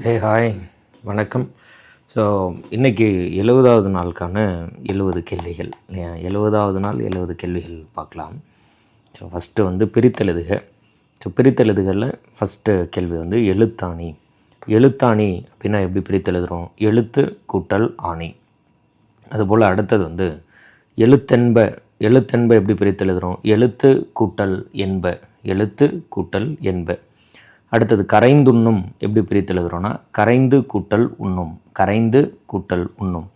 Hey hi வணக்கம். So இன்றைக்கி எழுபதாவது நாளுக்கான எழுபது கேள்விகள். எழுபதாவது நாள் எழுபது கேள்விகள் பார்க்கலாம். ஸோ ஃபஸ்ட்டு வந்து பிரித்தெழுதுக. ஸோ பிரித்தெழுதுகளில் ஃபஸ்ட்டு கேள்வி வந்து எழுத்தாணி. எழுத்தாணி அப்படின்னா எப்படி பிரித்தெழுதுகிறோம் எழுத்து கூட்டல் ஆணி. அதுபோல் அடுத்தது வந்து எழுத்தென்ப. எழுத்தென்ப எப்படி பிரித்தெழுதுகிறோம் எழுத்து கூட்டல் என்ப. எழுத்து கூட்டல் என்ப. அடுத்தது கரைந்துண்ணும் எப்படி பிரித்து எழுதுகிறோன்னா கரைந்து கூட்டல் உண்ணும் கரைந்து கூட்டல் உண்ணும்.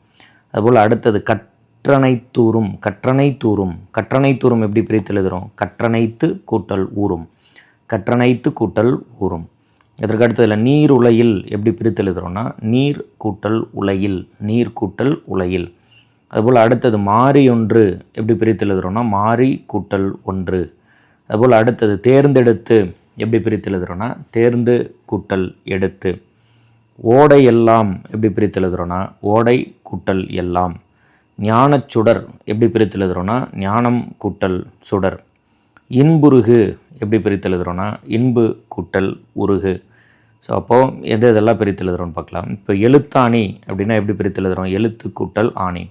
அதுபோல் அடுத்தது கற்றனை தூரும் கற்றனை தூரும் கற்றனை தூரும் எப்படி பிரித்து எழுதுகிறோம் கற்றனைத்து கூட்டல் ஊறும் கற்றனைத்து கூட்டல் ஊறும். இதற்கு அடுத்ததில் நீர் உலையில் எப்படி பிரித்து எழுதுகிறோன்னா நீர் கூட்டல் உலையில் நீர் கூட்டல் உலையில். அதுபோல் அடுத்தது மாறி ஒன்று எப்படி பிரித்து எழுதுகிறோன்னா மாறி கூட்டல் ஒன்று. அதுபோல் அடுத்தது தேர்ந்தெடுத்து எப்படி பிரித்து எழுதுகிறோன்னா தேர்ந்து கூட்டல் எடுத்து ஓடை எல்லாம் எப்படி பிரித்து எழுதுகிறோன்னா ஓடை கூட்டல் எல்லாம். ஞானச் சுடர் எப்படி பிரித்து எழுதுகிறோன்னா ஞானம் கூட்டல் சுடர். இன்புருகு எப்படி பிரித்து எழுதுகிறோன்னா இன்பு கூட்டல் உருகு. ஸோ அப்போது எது எதெல்லாம் பிரித்து எழுதுகிறோன்னு பார்க்கலாம். இப்போ எழுத்தாணி அப்படின்னா எப்படி பிரித்து எழுதுகிறோம் எழுத்து கூட்டல் ஆணி.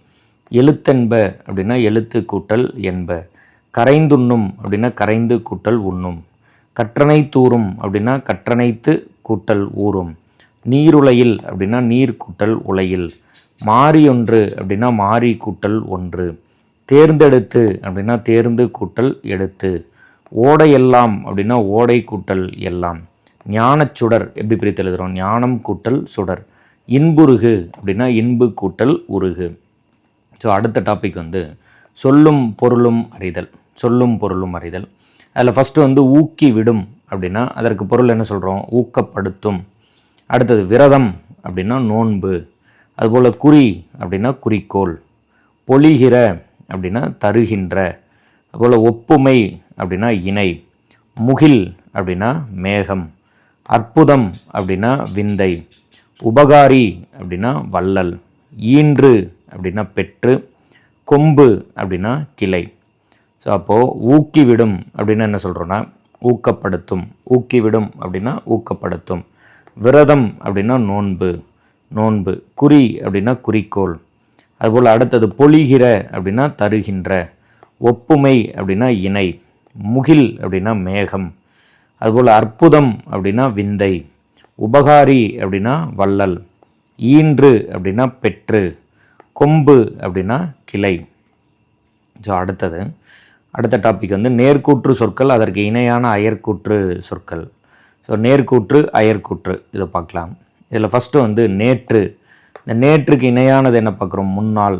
எழுத்தென்ப அப்படின்னா எழுத்து கூட்டல் என்ப. கரைந்துண்ணும் அப்படின்னா கரைந்து கூட்டல் உண்ணும். கற்றனை தூறும் அப்படின்னா கற்றனைத்து கூட்டல் ஊறும். நீருலையில் அப்படின்னா நீர் கூட்டல் உலையில். மாறி ஒன்று அப்படின்னா மாறி கூட்டல் ஒன்று. தேர்ந்தெடுத்து அப்படின்னா தேர்ந்து கூட்டல் எடுத்து. ஓடை எல்லாம் அப்படின்னா ஓடை கூட்டல் எல்லாம். ஞானச் சுடர் எப்படி பிரித்து எழுதுகிறோம் ஞானம் கூட்டல் சுடர். இன்புருகு அப்படின்னா இன்பு கூட்டல் உருகு. ஸோ அடுத்த டாபிக் வந்து சொல்லும் பொருளும் அறிதல். சொல்லும் பொருளும் அறிதல். அதில் ஃபஸ்ட்டு வந்து ஊக்கி விடும் அப்படின்னா அதற்கு பொருள் என்ன சொல்கிறோம் ஊக்கப்படுத்தும். அடுத்தது விரதம் அப்படின்னா நோன்பு. அதுபோல் குறி அப்படின்னா குறிக்கோள். பொழிகிற அப்படின்னா தருகின்ற. அதுபோல் ஒப்புமை அப்படின்னா இணை. முகில் அப்படின்னா மேகம். அற்புதம் அப்படின்னா விந்தை. உபகாரி அப்படின்னா வள்ளல். ஈன்று அப்படின்னா பெற்று. கொம்பு அப்படின்னா கிளை. ஸோ அப்போது ஊக்கிவிடும் அப்படின்னு என்ன சொல்கிறோன்னா ஊக்கப்படுத்தும். ஊக்கிவிடும் அப்படின்னா ஊக்கப்படுத்தும். விரதம் அப்படின்னா நோன்பு. நோன்பு. குறி அப்படின்னா குறிக்கோள். அதுபோல் அடுத்தது பொழிகிற அப்படின்னா தருகின்ற. ஒப்புமை அப்படின்னா இணை. முகில் அப்படின்னா மேகம். அதுபோல் அற்புதம் அப்படின்னா விந்தை. உபகாரி அப்படின்னா வள்ளல். ஈன்று அப்படின்னா பெற்று. கொம்பு அப்படின்னா கிளை. ஸோ அடுத்தது அடுத்த டாபிக் வந்து நேர்கூற்று சொற்கள் அதற்கு இணையான அயர்கூற்று சொற்கள். ஸோ நேர்கூற்று அயர்கூற்று இதை பார்க்கலாம். இதில் ஃபஸ்ட்டு வந்து நேற்று. இந்த நேற்றுக்கு இணையானது என்ன பார்க்குறோம்? முன்னாள்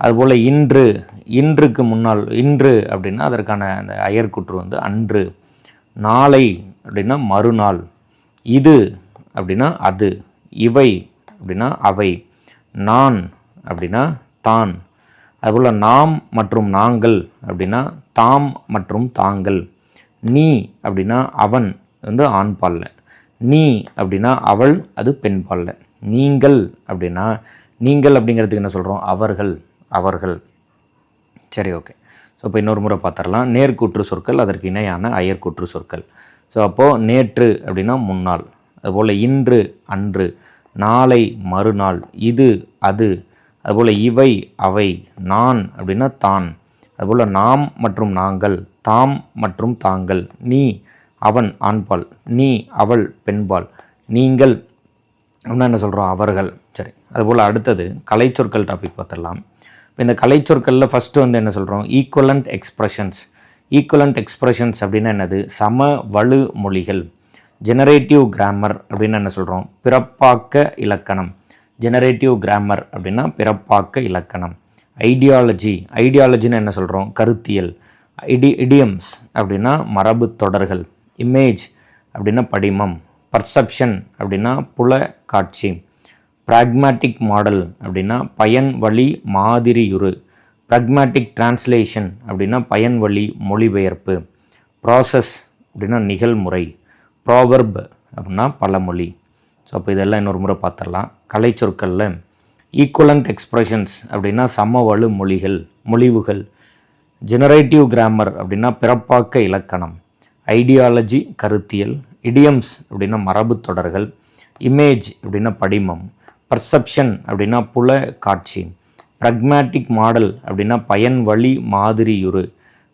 அதுபோல் இன்று இன்றுக்கு முன்னால் இன்று அப்படின்னா அதற்கான அந்த அயர்கூற்று வந்து அன்று. நாளை அப்படின்னா மறுநாள். இது அப்படின்னா அது. இவை அப்படின்னா அவை. நான் அப்படின்னா தான். அதுபோல் நாம் மற்றும் நாங்கள் அப்படின்னா தாம் மற்றும் தாங்கள். நீ அப்படின்னா அவன் வந்து ஆண் பாலில். நீ அப்படின்னா அவள் அது பெண் பாலில். நீங்கள் அப்படின்னா நீங்கள் அப்படிங்கிறதுக்கு என்ன சொல்கிறோம் அவர்கள் அவர்கள். சரி ஓகே. ஸோ இப்போ இன்னொரு முறை பார்த்துடலாம். நேர்கூற்று சொற்கள் அதற்கு இணையான அயர்கூற்று சொற்கள். ஸோ அப்போது நேற்று அப்படின்னா முன்னாள். அதுபோல் இன்று அன்று. நாளை மறுநாள். இது அது. அதுபோல் இவை அவை. நான் அப்படின்னா தான். அதுபோல் நாம் மற்றும் நாங்கள் தாம் மற்றும் தாங்கள் நீ அவன் ஆண்பால் நீ அவள் பெண்பால் நீங்கள் அப்படின்னா என்ன சொல்கிறோம் அவர்கள். சரி. அதுபோல் அடுத்தது கலைச்சொற்கள் டாபிக் பார்த்துடலாம். இப்போ இந்த கலைச்சொற்களில் ஃபஸ்ட்டு வந்து என்ன சொல்கிறோம் ஈக்குவலண்ட் எக்ஸ்ப்ரெஷன்ஸ் ஈக்குவலண்ட் எக்ஸ்ப்ரெஷன்ஸ் அப்படின்னா என்னது? சம வலு மொழிகள். ஜெனரேட்டிவ் கிராமர் அப்படின்னு என்ன சொல்கிறோம் பிறப்பாக்க இலக்கணம். ஜெனரேட்டிவ் கிராமர் அப்படின்னா பிறப்பாக்க இலக்கணம். ஐடியாலஜி ஐடியாலஜின்னு என்ன சொல்கிறோம் கருத்தியல். ஐடி இடியம்ஸ் அப்படின்னா மரபு தொடர்கள். இமேஜ் அப்படின்னா படிமம். பர்செப்ஷன் அப்படின்னா புல காட்சி. ப்ராக்மேட்டிக் மாடல் அப்படின்னா பயன் வழி மாதிரியுறு ப்ராக்மேட்டிக் டிரான்ஸ்லேஷன் அப்படின்னா பயன் வழி மொழிபெயர்ப்பு. ப்ராசஸ் அப்படின்னா நிகழ்முறை. ப்ராவர்ப் அப்படின்னா பழமொழி. ஸோ அப்போ இதெல்லாம் இன்னொரு முறை பார்த்துடலாம். கலை சொற்களில் ஈக்குவலண்ட் எக்ஸ்ப்ரெஷன்ஸ் அப்படின்னா சமவழு மொழிகள் மொழிவுகள் ஜெனரேட்டிவ் கிராமர் அப்படின்னா பிறப்பாக்க இலக்கணம் ஐடியாலஜி கருத்தியல் இடியம்ஸ் அப்படின்னா மரபு தொடர்கள் இமேஜ் அப்படின்னா படிமம் பர்செப்ஷன் அப்படின்னா புல காட்சி ப்ரக்மேட்டிக் மாடல் அப்படின்னா பயன் வழி மாதிரியுரு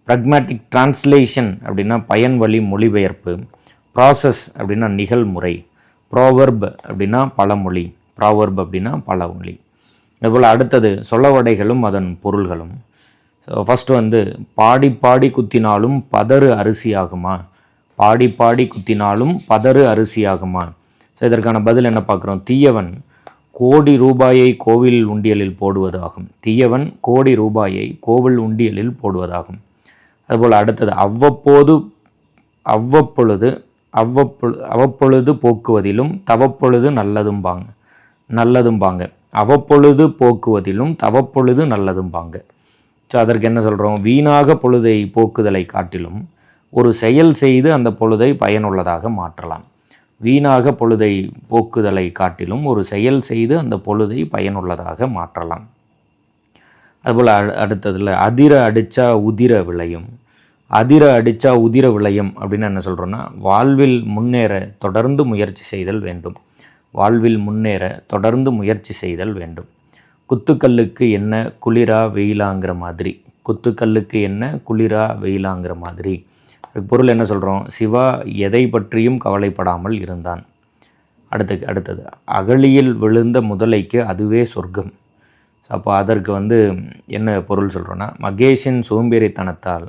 ப்ரக்மேட்டிக் டிரான்ஸ்லேஷன் அப்படின்னா பயன் வழி மொழிபெயர்ப்பு ப்ராசஸ் அப்படின்னா நிகழ்முறை ப்ரோவர்ப் அப்படின்னா பழமொழி ப்ராவர்ப் அப்படின்னா பழமொழி அதுபோல் அடுத்தது சொல்லவடைகளும் அதன் பொருள்களும். ஸோ ஃபஸ்ட்டு வந்து பாடி பாடி குத்தினாலும் பதறு அரிசியாகுமா? பாடி பாடி குத்தினாலும் பதறு அரிசியாகுமா? ஸோ இதற்கான பதில் என்ன பார்க்குறோம்? தீயவன் கோடி ரூபாயை கோவில் உண்டியலில் போடுவதாகும். தீயவன் கோடி ரூபாயை கோவில் உண்டியலில் போடுவதாகும். அதுபோல் அடுத்தது அவ்வப்போது அவ்வப்பொழுது அவ்வப்பொழு அவ்வப்பொழுது போக்குவதிலும் தவப்பொழுது நல்லதும்பாங்க. நல்லதும்பாங்க. அவப்பொழுது போக்குவதிலும் தவப்பொழுது நல்லதும்பாங்க. ஸோ அதற்கு என்ன சொல்கிறோம் வீணாக பொழுதை போக்குதலை காட்டிலும் ஒரு செயல் செய்து அந்த பொழுதை பயனுள்ளதாக மாற்றலாம். வீணாக பொழுதை போக்குதலை காட்டிலும் ஒரு செயல் செய்து அந்த பொழுதை பயனுள்ளதாக மாற்றலாம். அதுபோல் அடுத்ததில் அதிர அடித்தா உதிர விளையும். அதிர அடித்தா உதிர விளையும் அப்படின்னு என்ன சொல்கிறோன்னா வாழ்வில் முன்னேற தொடர்ந்து முயற்சி செய்தல் வேண்டும். வாழ்வில் முன்னேற தொடர்ந்து முயற்சி செய்தல் வேண்டும். குத்துக்கல்லுக்கு என்ன குளிரா வெயிலாங்கிற மாதிரி. குத்துக்கல்லுக்கு என்ன குளிரா வெயிலாங்கிற மாதிரி. பொருள் என்ன சொல்கிறோம் சிவா எதை பற்றியும் கவலைப்படாமல் இருந்தான். அடுத்து அடுத்தது அகழியில் விழுந்த முதலைக்கு அதுவே சொர்க்கம். அப்போ அதற்கு வந்து என்ன பொருள் சொல்கிறோன்னா மகேஷின் சோம்பேறித்தனத்தால்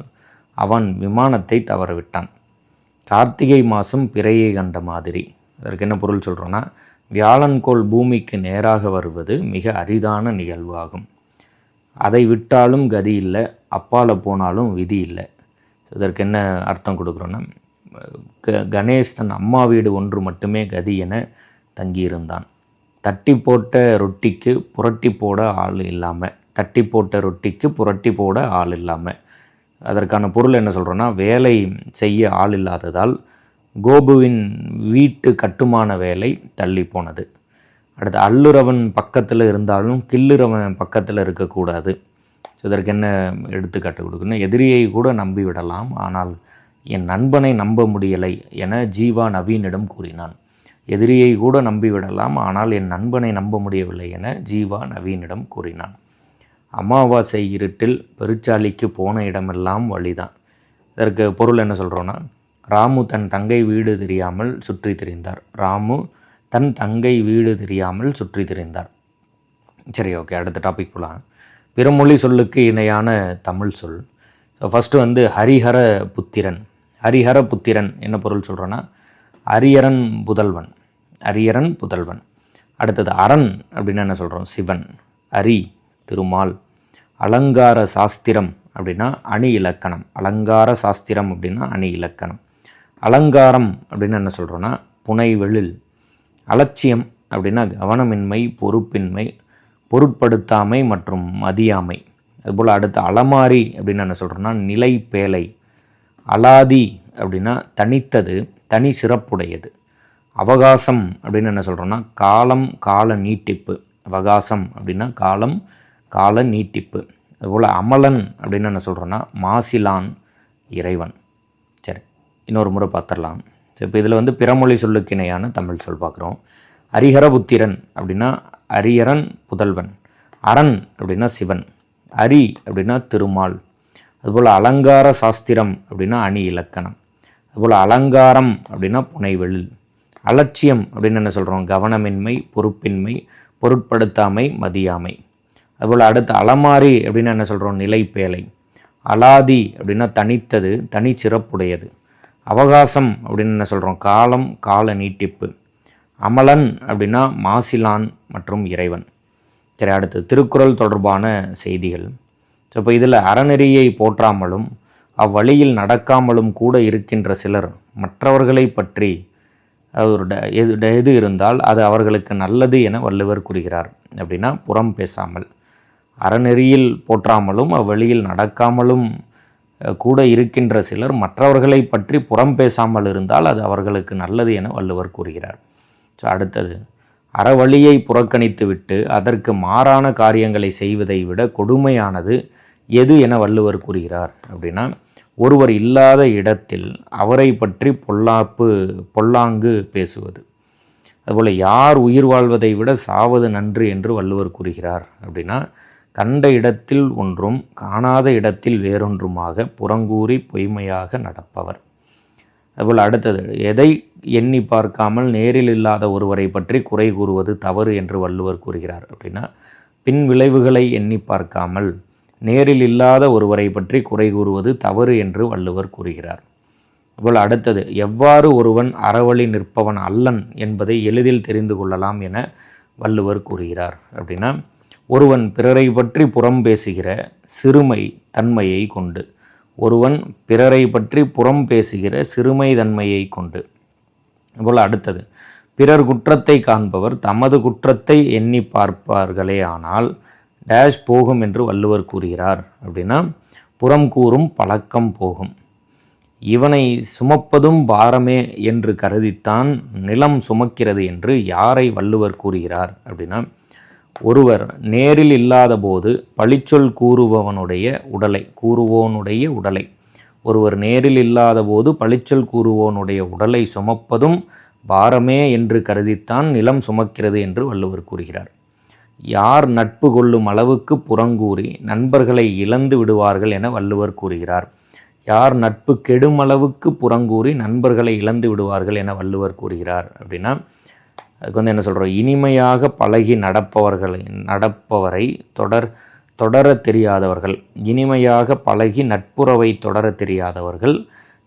அவன் விமானத்தை தவறவிட்டான். கார்த்திகை மாதம் பிறையை கண்ட மாதிரி. அதற்கு என்ன பொருள் சொல்கிறோன்னா வியாழன்கோள் பூமிக்கு நேராக வருவது மிக அரிதான நிகழ்வாகும். அதை விட்டாலும் கதி இல்லை அப்பால போனாலும் விதி இல்லை. இதற்கு என்ன அர்த்தம் கொடுக்குறோன்னா க கணேஷ் தன் அம்மா வீடு ஒன்று மட்டுமே கதி என தங்கியிருந்தான். தட்டி போட்ட ரொட்டிக்கு புரட்டி போட ஆள் இல்லாமல் தட்டி போட்ட ரொட்டிக்கு புரட்டி போட ஆள் இல்லாமல் அதற்கான பொருள் என்ன சொல்கிறோன்னா வேலை செய்ய ஆள் இல்லாததால் கோபுவின் வீட்டு கட்டுமான வேலை தள்ளி போனது. அடுத்து அல்லுறவன் பக்கத்தில் இருந்தாலும் கில்லுறவன் பக்கத்தில் இருக்கக்கூடாது. ஸோ இதற்கு என்ன எடுத்துக்காட்டு கொடுக்கணும் எதிரியை கூட நம்பி விடலாம் ஆனால் என் நண்பனை நம்ப முடியலை என ஜீவா நவீனிடம் கூறினான். எதிரியை கூட நம்பி விடலாம் ஆனால் என் நண்பனை நம்ப முடியவில்லை என ஜீவா நவீனிடம் கூறினான். அமாவாசை இருட்டில் பெருச்சாலிக்கு போன இடமெல்லாம் வழிதான். இதற்கு பொருள் என்ன சொல்கிறோன்னா ராமு தன் தங்கை வீடு தெரியாமல் சுற்றி திரிந்தார். ராமு தன் தங்கை வீடு தெரியாமல் சுற்றி திரிந்தார். சரி ஓகே அடுத்த டாபிக் போகலாம் பிறமொழி சொல்லுக்கு இணையான தமிழ் சொல். ஃபஸ்ட்டு வந்து ஹரிஹர புத்திரன். ஹரிஹர புத்திரன் என்ன பொருள் சொல்கிறோன்னா அரியரன் புதல்வன். அரியரன் புதல்வன். அடுத்தது அரண் அப்படின்னு என்ன சொல்கிறோம் சிவன். அரி திருமால். அலங்கார சாஸ்திரம் அப்படின்னா அணி இலக்கணம். அலங்கார சாஸ்திரம் அப்படின்னா அணி இலக்கணம். அலங்காரம் அப்படின்னு என்ன சொல்கிறோன்னா புனைவெளில். அலட்சியம் அப்படின்னா கவனமின்மை பொறுப்பின்மை பொருட்படுத்தாமை மற்றும் மதியாமை. அதுபோல் அடுத்து அலமாரி அப்படின்னு என்ன சொல்கிறோன்னா நிலை பேலை அலாதி அப்படின்னா தனித்தது தனி சிறப்புடையது. அவகாசம் அப்படின்னு என்ன சொல்கிறோன்னா காலம் கால நீட்டிப்பு. அவகாசம் அப்படின்னா காலம் கால நீட்டிப்பு. அதுபோல் அமலன் அப்படின்னு என்ன சொல்கிறோன்னா மாசிலான் இறைவன். இன்னொரு முறை பார்த்துடலாம். ஸோ இப்போ இதில் வந்து பிறமொழி சொல்லுக்கு இணையான தமிழ் சொல் பார்க்குறோம். அரிஹரபுத்திரன் அப்படின்னா அரியரன் புதல்வன். அரண் அப்படின்னா சிவன். அரி அப்படின்னா திருமால். அதுபோல் அலங்கார சாஸ்திரம் அப்படின்னா அணி இலக்கணம். அதுபோல் அலங்காரம் அப்படின்னா புனைவெளில். அலட்சியம் அப்படின்னு என்ன சொல்கிறோம் கவனமின்மை பொறுப்பின்மை பொருட்படுத்தாமை மதியாமை. அதுபோல் அடுத்து அலமாரி அப்படின்னு என்ன சொல்கிறோம் நிலைப்பேலை. அலாதி அப்படின்னா தனித்தது தனி சிறப்புடையது அவகாசம் அப்படின்னு என்ன சொல்கிறோம் காலம் கால நீட்டிப்பு. அமலன் அப்படின்னா மாசிலான் மற்றும் இறைவன். சரி அடுத்து திருக்குறள் தொடர்பான செய்திகள். ஸோ இப்போ இதில் அறநெறியை போற்றாமலும் அவ்வழியில் நடக்காமலும் கூட இருக்கின்ற சிலர் மற்றவர்களை பற்றி ஒரு எது எது இருந்தால் அது அவர்களுக்கு நல்லது என வள்ளுவர் கூறுகிறார். அப்படின்னா புறம் பேசாமல். அறநெறியில் போற்றாமலும் அவ்வழியில் நடக்காமலும் கூட இருக்கின்ற சிலர் மற்றவர்களை பற்றி புறம் பேசாமல் இருந்தால் அது அவர்களுக்கு நல்லது என வள்ளுவர் கூறுகிறார். ஸோ அடுத்தது. அறவழியை புறக்கணித்துவிட்டு அதற்கு மாறான காரியங்களை செய்வதை விட கொடுமையானது எது என வள்ளுவர் கூறுகிறார் அப்படின்னா ஒருவர் இல்லாத இடத்தில் அவரை பற்றி பொல்லாப்பு பொல்லாங்கு பேசுவது. அதுபோல் யார் உயிர் வாழ்வதை விட சாவது நன்று என்று வள்ளுவர் கூறுகிறார் அப்படின்னா கண்ட இடத்தில் ஒன்றும் காணாத இடத்தில் வேறொன்றுமாக புறங்கூறி பொய்மையாக நடப்பவர். அதுபோல் அடுத்தது எதை எண்ணி பார்க்காமல் நேரில் இல்லாத ஒருவரை பற்றி குறை கூறுவது தவறு என்று வள்ளுவர் கூறுகிறார். அப்படின்னா பின் விளைவுகளை எண்ணி பார்க்காமல் நேரில் இல்லாத ஒருவரை பற்றி குறை கூறுவது தவறு என்று வள்ளுவர் கூறுகிறார். அதுபோல் அடுத்தது எவ்வாறு ஒருவன் அறவழி நிற்பவன் அல்லன் என்பதை எளிதில் தெரிந்து கொள்ளலாம் என வள்ளுவர் கூறுகிறார். அப்படின்னா ஒருவன் பிறரை பற்றி புறம் பேசுகிற சிறுமை தன்மையை கொண்டு ஒருவன் பிறரை பற்றி புறம் பேசுகிற சிறுமை தன்மையை கொண்டு. அதுபோல் அடுத்தது. பிறர் குற்றத்தை காண்பவர் தமது குற்றத்தை எண்ணி பார்ப்பார்களே ஆனால் டேஷ் போகும் என்று வள்ளுவர் கூறுகிறார். அப்படின்னா புறம் கூறும் பழக்கம் போகும். இவனை சுமப்பதும் பாரமே என்று கருதித்தான் நிலம் சுமக்கிறது என்று யாரை வள்ளுவர் கூறுகிறார்? அப்படின்னா ஒருவர் நேரில் இல்லாத போது பழிச்சொல் கூறுபவனுடைய உடலை கூறுவோனுடைய உடலை. ஒருவர் நேரில் இல்லாத போது பழிச்சொல் கூறுவோனுடைய உடலை சுமப்பதும் பாரமே என்று கருதித்தான் நிலம் சுமக்கிறது என்று வள்ளுவர் கூறுகிறார். யார் நட்பு கொள்ளும் அளவுக்கு புறங்கூறி நண்பர்களை இழந்து விடுவார்கள் என வள்ளுவர் கூறுகிறார். யார் நட்பு கெடும் அளவுக்கு புறங்கூறி நண்பர்களை இழந்து விடுவார்கள் என வள்ளுவர் கூறுகிறார். அப்படின்னா அதுக்கு வந்து என்ன சொல்கிறோம் இனிமையாக பழகி நடப்பவர்களை நடப்பவரை தொடர் தொடர தெரியாதவர்கள் இனிமையாக பழகி நட்புறவை தொடர தெரியாதவர்கள்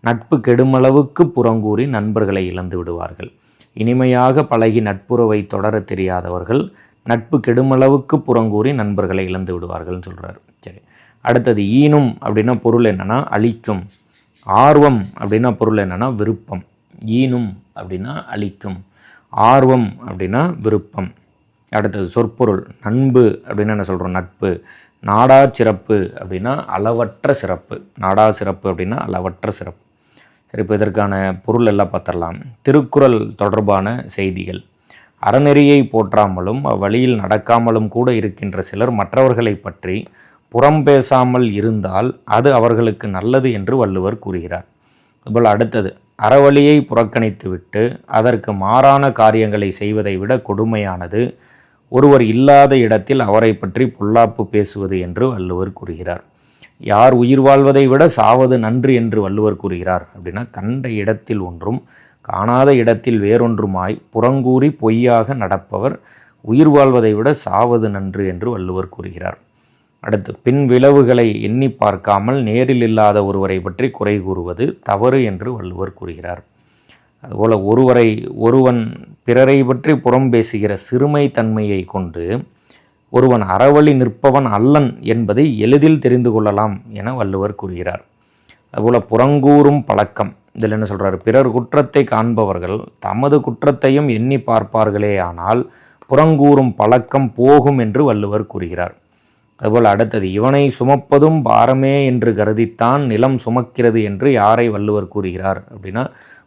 நட்பு கெடுமளவுக்கு புறங்கூறி நண்பர்களை இழந்து விடுவார்கள். இனிமையாக பழகி நட்புறவை தொடர தெரியாதவர்கள் நட்பு கெடுமளவுக்கு புறங்கூறி நண்பர்களை இழந்து விடுவார்கள்னு சொல்கிறார் சரி. அடுத்தது ஈனும் அப்படின்னா பொருள் என்னென்னா அழிக்கும். ஆர்வம் அப்படின்னா பொருள் என்னென்னா விருப்பம். ஈனும் அப்படின்னா அழிக்கும். ஆர்வம் அப்படின்னா விருப்பம். அடுத்தது சொற்பொருள் நண்பு அப்படின்னு என்ன சொல்கிறோம் நட்பு. நாடா சிறப்பு அப்படின்னா அளவற்ற சிறப்பு. நாடா சிறப்பு அப்படின்னா அளவற்ற சிறப்பு. சரி இப்போ இதற்கான பொருள் எல்லாம் பார்த்துடலாம். திருக்குறள் தொடர்பான செய்திகள். அறநெறியை போற்றாமலும் அவ்வழியில் நடக்காமலும் கூட இருக்கின்ற சிலர் மற்றவர்களை பற்றி புறம் பேசாமல் இருந்தால் அது அவர்களுக்கு நல்லது என்று வள்ளுவர் கூறுகிறார். அதுபோல் அடுத்தது அறவழியை புறக்கணித்துவிட்டு அதற்கு மாறான காரியங்களை செய்வதை விட கொடுமையானது. ஒருவர் இல்லாத இடத்தில் அவரை பற்றி பொல்லாப்பு பேசுவது என்று வள்ளுவர் கூறுகிறார். யார் உயிர் வாழ்வதை விட சாவது நன்று என்று வள்ளுவர் கூறுகிறார். அப்படின்னா கண்ட இடத்தில் ஒன்றும் காணாத இடத்தில் வேறொன்றுமாய் புறங்கூறி பொய்யாக நடப்பவர் உயிர் வாழ்வதை விட சாவது நன்று என்று வள்ளுவர் கூறுகிறார். அடுத்து பின் விளைவுகளை எண்ணி பார்க்காமல் நேரில் இல்லாத ஒருவரை பற்றி குறை கூறுவது தவறு என்று வள்ளுவர் கூறுகிறார். அதுபோல் ஒருவரை ஒருவன் பிறரை பற்றி புறம் பேசுகிற சிறுமை தன்மையை கொண்டு ஒருவன் அறவழி நிற்பவன் அல்லன் என்பதை எளிதில் தெரிந்து கொள்ளலாம் என வள்ளுவர் கூறுகிறார். அதுபோல் புறங்கூறும் பழக்கம். இதில் என்ன சொல்கிறார் பிறர் குற்றத்தை காண்பவர்கள் தமது குற்றத்தையும் எண்ணி பார்ப்பார்களே ஆனால் புறங்கூறும் பழக்கம் போகும் என்று வள்ளுவர் கூறுகிறார். அதுபோல் அடுத்தது இவனை சுமப்பதும் பாரமே என்று கருதித்தான் நிலம் சுமக்கிறது என்று யாரை வள்ளுவர் கூறுகிறார்? அப்படின்னா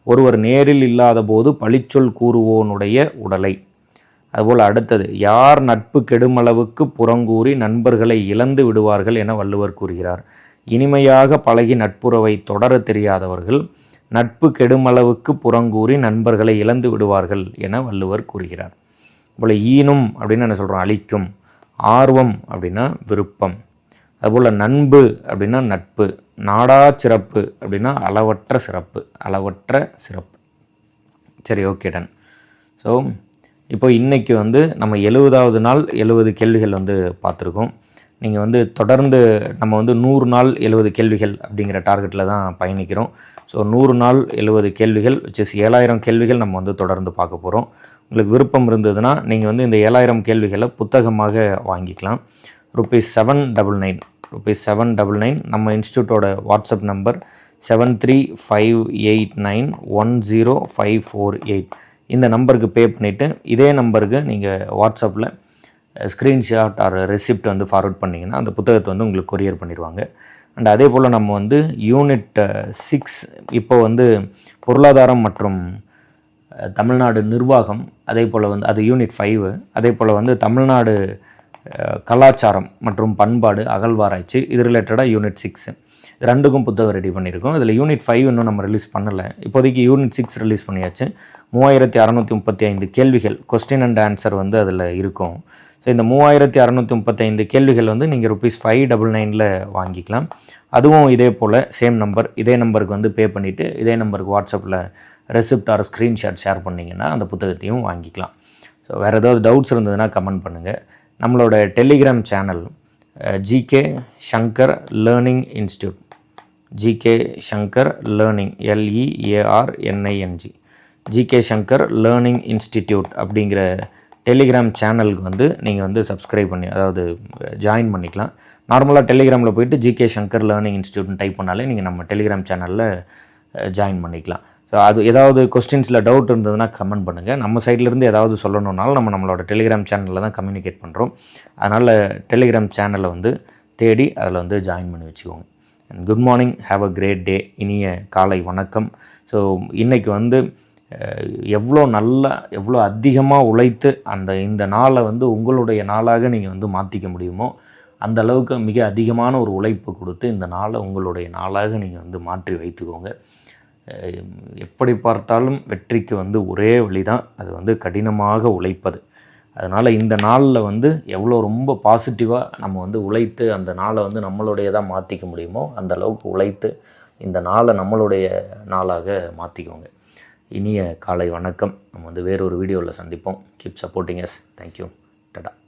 ஒருவர் நேரில் இல்லாத போது பழிச்சொல் கூறுவோனுடைய உடலை. அதுபோல் அடுத்தது யார் நட்பு கெடுமளவுக்கு புறங்கூறி நண்பர்களை இழந்து விடுவார்கள் என வள்ளுவர் கூறுகிறார். இனிமையாக பழகி நட்புறவை தொடர தெரியாதவர்கள் நட்பு கெடுமளவுக்கு புறங்கூறி நண்பர்களை இழந்து விடுவார்கள் என வள்ளுவர் கூறுகிறார். போல் ஈனும் அப்படின்னு என்ன சொல்கிறோம் அழிக்கும் ஆர்வம் அப்படின்னா விருப்பம். அதுபோல் நண்பு அப்படின்னா நட்பு. நாடா சிறப்பு அப்படின்னா அளவற்ற சிறப்பு. அளவற்ற சிறப்பு. சரி ஓகே டன் ஸோ இப்போ இன்றைக்கி வந்து நம்ம எழுபதாவது நாள் எழுபது கேள்விகள் வந்து பார்த்துருக்கோம். நீங்கள் வந்து தொடர்ந்து நம்ம வந்து நூறு நாள் எழுபது கேள்விகள் அப்படிங்கிற டார்கெட்டில் தான் பயணிக்கிறோம். ஸோ நூறு நாள் எழுபது கேள்விகள் விச் ஏழாயிரம் கேள்விகள் நம்ம வந்து தொடர்ந்து பார்க்க போகிறோம் உங்களுக்கு விருப்பம் இருந்ததுன்னா நீங்கள் வந்து இந்த ஏழாயிரம் கேள்விகளை புத்தகமாக வாங்கிக்கலாம். Rupees seven double nine rupees seven double nine நம்ம இன்ஸ்டியூட்டோட WhatsApp number seven three five eight nine one zero five four eight. இந்த நம்பருக்கு பே பண்ணிவிட்டு இதே நம்பருக்கு நீங்கள் வாட்ஸ்அப்பில் ஸ்க்ரீன்ஷாட் ஆர் ரெசிப்ட் வந்து ஃபார்வர்ட் பண்ணிங்கன்னா அந்த புத்தகத்தை வந்து உங்களுக்கு கொரியர் பண்ணிடுவாங்க. அண்ட் அதே போல் நம்ம வந்து யூனிட் சிக்ஸ் இப்போ வந்து பொருளாதாரம் மற்றும் தமிழ்நாடு நிர்வாகம் அதே போல் வந்து அது யூனிட் ஃபைவ் அதே போல் வந்து தமிழ்நாடு கலாச்சாரம் மற்றும் பண்பாடு அகழ்வாராய்ச்சி இது ரிலேட்டடாக யூனிட் சிக்ஸு ரெண்டுக்கும் புத்தகம் ரெடி பண்ணியிருக்கோம். இதில் யூனிட் ஃபைவ் இன்னும் நம்ம ரிலீஸ் பண்ணலை. இப்போதைக்கு யூனிட் சிக்ஸ் ரிலீஸ் பண்ணியாச்சு. மூவாயிரத்தி அறநூற்றி முப்பத்தி ஐந்து கேள்விகள் கொஸ்டின் அண்ட் ஆன்சர் வந்து அதில் இருக்கும். ஸோ இந்த மூவாயிரத்தி அறநூற்றி முப்பத்தைந்து கேள்விகள் வந்து நீங்கள் ருபீஸ் ஃபைவ் டபுள் நைனில் வாங்கிக்கலாம். அதுவும் இதே போல் சேம் நம்பர் இதே நம்பருக்கு வந்து பே பண்ணிவிட்டு இதே நம்பருக்கு வாட்ஸ்அப்பில் ரெசிப்ட் ஆர் ஸ்க்ரீன்ஷாட் ஷேர் பண்ணிங்கன்னா அந்த புத்தகத்தையும் வாங்கிக்கலாம். ஸோ வேறு ஏதாவது டவுட்ஸ் இருந்ததுன்னா கமெண்ட் பண்ணுங்கள் நம்மளோட Telegram channel GK Shankar learning institute GK Shankar learning L E A R N I N G GK Shankar learning institute அப்படிங்கிற டெலிகிராம் சேனலுக்கு வந்து நீங்கள் வந்து சப்ஸ்கிரைப் பண்ணி அதாவது ஜாயின் பண்ணிக்கலாம். நார்மலாக டெலிகிராமில் போயிட்டு ஜிகே சங்கர் லேர்னிங் இன்ஸ்டியூட்னு டைப் பண்ணாலே நீங்கள் நம்ம டெலிகிராம் சேனலில் ஜாயின் பண்ணிக்கலாம். ஸோ அது ஏதாவது கொஸ்டின்ஸில் டவுட் இருந்ததுன்னா கமெண்ட் பண்ணுங்கள் நம்ம சைட்லேருந்து ஏதாவது சொல்லணுன்னாலும் நம்ம நம்மளோட டெலிகிராம் சேனலில் தான் கம்யூனிகேட் பண்ணுறோம் அதனால் டெலிகிராம் சேனலை வந்து தேடி அதில் வந்து ஜாயின் பண்ணி வச்சுக்கோங்க. Good morning have a great day இனிய காலை வணக்கம். ஸோ இன்றைக்கி வந்து எவ்வளோ நல்லா எவ்வளோ அதிகமாக உழைத்து அந்த இந்த நாளை வந்து உங்களுடைய நாளாக நீங்கள் வந்து மாற்றிக்க முடியுமோ அந்த அளவுக்கு மிக அதிகமான ஒரு உழைப்பு கொடுத்து இந்த நாளை உங்களுடைய நாளாக நீங்கள் வந்து மாற்றி வைத்துக்கோங்க. எப்படி பார்த்தாலும் வெற்றிக்கு வந்து ஒரே வழி தான் அது வந்து கடினமாக உழைப்பது. அதனால் இந்த நாளில் வந்து எவ்வளோ ரொம்ப பாசிட்டிவாக நம்ம வந்து உழைத்து அந்த நாளை வந்து நம்மளுடையதாக மாற்றிக்க முடியுமோ அந்த அளவுக்கு உழைத்து இந்த நாளை நம்மளுடைய நாளாக மாற்றிக்கோங்க இனிய காலை வணக்கம். நம்ம வந்து வேறொரு வீடியோவில் சந்திப்போம். கீப் சப்போர்ட்டிங் எஸ் தேங்க்யூ டடா